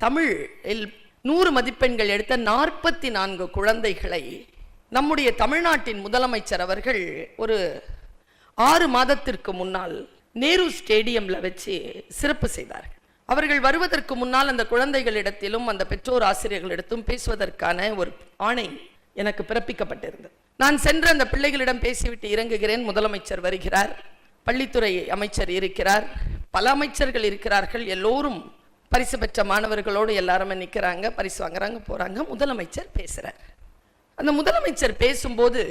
தமிழில் நூறு மதிப்பெண்கள் எடுத்த நாற்பத்தி நான்கு குழந்தைகளை நம்முடைய தமிழ்நாட்டின் முதலமைச்சர் அவர்கள் ஒரு ஆறு மாதத்திற்கு முன்னால் நேரு ஸ்டேடியம்ல வச்சு சிறப்பு செய்தார்கள். அவர்கள் வருவதற்கு முன்னால் அந்த குழந்தைகளிடத்திலும் அந்த பெற்றோர் ஆசிரியர்களிடத்தும் பேசுவதற்கான ஒரு ஆணை எனக்கு பிறப்பிக்கப்பட்டிருந்தது. நான் சென்று அந்த பிள்ளைகளிடம் பேசிவிட்டு இறங்குகிறேன். முதலமைச்சர் வருகிறார். பள்ளித்துறை அமைச்சர் இருக்கிறார். பல அமைச்சர்கள் இருக்கிறார்கள். எல்லோரும் பரிசு பெற்ற மாணவர்களோடு எல்லாருமே நிற்கிறாங்க பரிசு வாங்குறாங்க போறாங்க. முதலமைச்சர் பேசுகிறார் அந்த முதலமைச்சர் பேசும்போது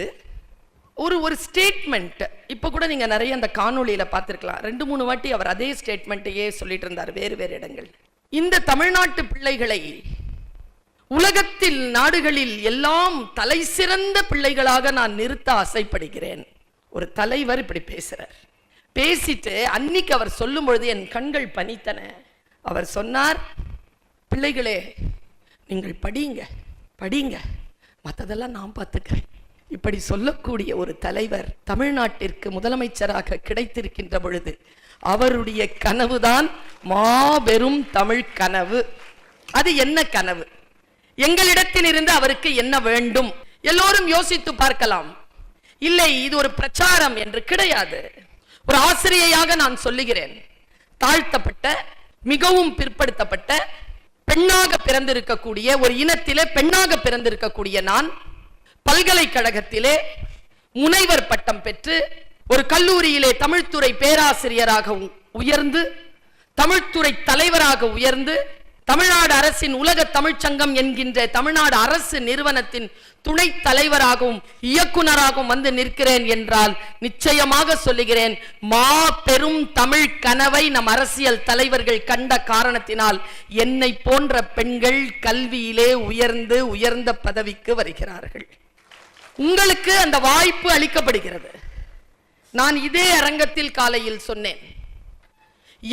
ஒரு ஒரு ஸ்டேட்மெண்ட் இப்போ கூட நீங்க நிறைய அந்த காணொளியில பார்த்திருக்கலாம். ரெண்டு மூணு வாட்டி அவர் அதே ஸ்டேட்மெண்ட்டையே சொல்லிட்டு இருந்தார் வேறு வேறு இடங்கள். இந்த தமிழ்நாட்டு பிள்ளைகளை உலகத்தில் நாடுகளில் எல்லாம் தலை சிறந்த பிள்ளைகளாக நான் நிறுத்த ஆசைப்படுகிறேன். ஒரு தலைவர் இப்படி பேசுகிறார் பேசிட்டு அன்னைக்கு அவர் சொல்லும் பொழுது என் கண்கள் பனித்தன. அவர் சொன்னார் பிள்ளைகளே நீங்கள் படிங்க படிங்க. மற்றதெல்லாம் நான் பார்த்துக்கிறேன். இப்படி சொல்லக்கூடிய ஒரு தலைவர் தமிழ்நாட்டிற்கு முதலமைச்சராக கிடைத்திருக்கின்ற பொழுது அவருடைய கனவுதான் மாபெரும் தமிழ் கனவு. அது என்ன கனவு? எங்களிடத்தில் இருந்து அவருக்கு என்ன வேண்டும்? எல்லோரும் யோசித்து பார்க்கலாம். இல்லை இது ஒரு பிரச்சாரம் என்று கிடையாது. ஒரு ஆசிரியையாக நான் சொல்லுகிறேன். தாழ்த்தப்பட்ட மிகவும் பிற்படுத்தப்பட்ட பெண்ணாக பிறந்திருக்கக்கூடிய ஒரு இனத்திலே பெண்ணாக பிறந்திருக்கக்கூடிய நான் பல்கலைக்கழகத்திலே முனைவர் பட்டம் பெற்று ஒரு கல்லூரியிலே தமிழ்துறை பேராசிரியராக உயர்ந்து தமிழ்துறை தலைவராக உயர்ந்து தமிழ்நாடு அரசின் உலக தமிழ்ச்சங்கம் என்கின்ற தமிழ்நாடு அரசு நிறுவனத்தின் துணை தலைவராகவும் இயக்குனராகவும் வந்து நிற்கிறேன் என்றால் நிச்சயமாக சொல்லுகிறேன் மா பெரும் தமிழ் கனவை நம் அரசியல் தலைவர்கள் கண்ட காரணத்தினால் என்னை போன்ற பெண்கள் கல்வியிலே உயர்ந்து உயர்ந்த பதவிக்கு வருகிறார்கள். உங்களுக்கு அந்த வாய்ப்பு அளிக்கப்படுகிறது. நான் இதே அரங்கத்தில் காலையில் சொன்னேன்.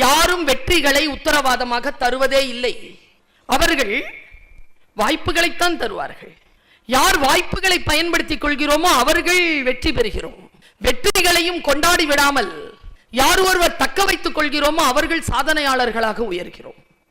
யாரும் வெற்றிகளை உத்தரவாதமாக தருவதே இல்லை. அவர்கள் வாய்ப்புகளைத்தான் தருவார்கள். யார் வாய்ப்புகளை பயன்படுத்திக் கொள்கிறோமோ அவர்கள் வெற்றி பெறுகிறோம். வெற்றிகளையும் கொண்டாடி விடாமல் யார் ஒருவர் தக்க வைத்துக் கொள்கிறோமோ அவர்கள் சாதனையாளர்களாக உயர்கிறோம்.